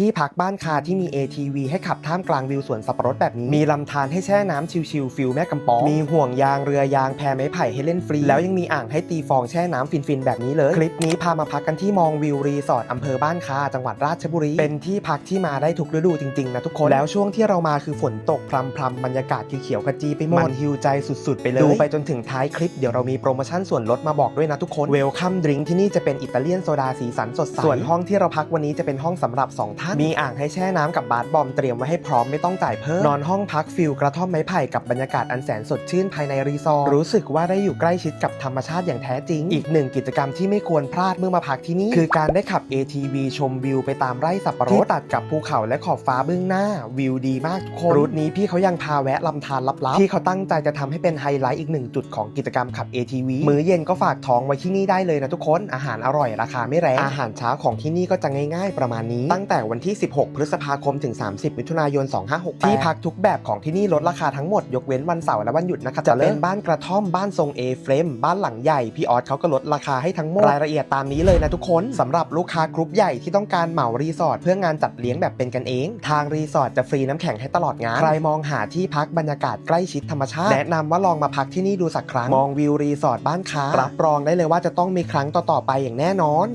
ที่พักบ้านคาที่มี ATV ให้ขับท่ามกลางวิวสวนสับปะรดแบบนี้ มีลำธารให้แช่น้ำชิลๆฟิลแม่กำปอง มีห่วงยางเรือยางแพไม้ไผ่ให้เล่นฟรี แล้วยังมีอ่างให้ตีฟองแช่น้ำฟินๆ แบบนี้เลย คลิปนี้พามาพักกันที่มองวิวรีสอร์ทอำเภอบ้านคาจังหวัดราชบุรี เป็นที่พักที่มาได้ทุกฤดูจริงๆนะทุกคน แล้วช่วงที่เรามาคือฝนตกพรำๆบรรยากาศเขียวๆขจีไปหมด มันฮิวใจสุดๆ ไปเลย ดูไปจนถึงท้ายคลิปเดี๋ยวเรามีโปรโมชั่นส่วนลดมาบอกด้วยนะทุกคน เวลคัมดริงที่นี่จะเป็นอิตาเลียนโซดาสีสันสดใส ส่วนห้องที่เราพักวันนี้จะเป็นห้องสำหรับสองท่านมีอ่างให้แช่น้ำกับบาร์บอมเตรียมไว้ให้พร้อมไม่ต้องจ่ายเพิ่ม นอนห้องพักฟิลกระท่อมไม้ไผ่กับบรรยากาศอันแสนสดชื่นภายในรีสอร์ทรู้สึกว่าได้อยู่ใกล้ชิดกับธรรมชาติอย่างแท้จริง อีกหนึ่งกิจกรรมที่ไม่ควรพลาดเมื่อมาพักที่นี่คือการได้ขับ ATV ชมวิวไปตามไร่สับปะรดที่ตัดกับภูเขาและขอบฟ้าเบื้องหน้า วิวดีมากทุกคนรูทนี้พี่เขายังพาแวะลำธารลับๆ ที่เขาตั้งใจจะทำให้เป็นไฮไลท์อีกหนึ่งจุดของกิจกรรมขับ ATV มื้อเย็นก็ฝากท้องไว้ที่นี่ได้เลยนะทุกคนอาหารอร่อยราคาไม่แรงอาหารเช้าของที่นี่ก็จะง่าย ๆ ประมาณนี้ตั้งแต่วันที่ 16 พฤษภาคมถึง 30 มิถุนายน 2568 ที่พักทุกแบบของที่นี่ลดราคาทั้งหมด ยกเว้นวันเสาร์และวันหยุดนะครับจะเป็นบ้านกระท่อมบ้านทรงเอเฟรมบ้านหลังใหญ่พี่ออสเขาก็ลดราคาให้ทั้งหมดรายละเอียดตามนี้เลยนะทุกคนสำหรับลูกค้ากรุ๊ปใหญ่ที่ต้องการเหมารีสอร์ทเพื่องานจัดเลี้ยงแบบเป็นกันเอง ทางรีสอร์ทจะฟรีน้ำแข็งให้ตลอดงานใครมองหาที่พักบรรยากาศใกล้ชิดธรรมชาติแนะนำว่าลองมาพักที่นี่ดูสักครั้งมองวิวรีสอร์ทบ้านค้ารับรองได้เลยว่าจะต้องมีครั้งต่อๆไปอย่างแน่นอน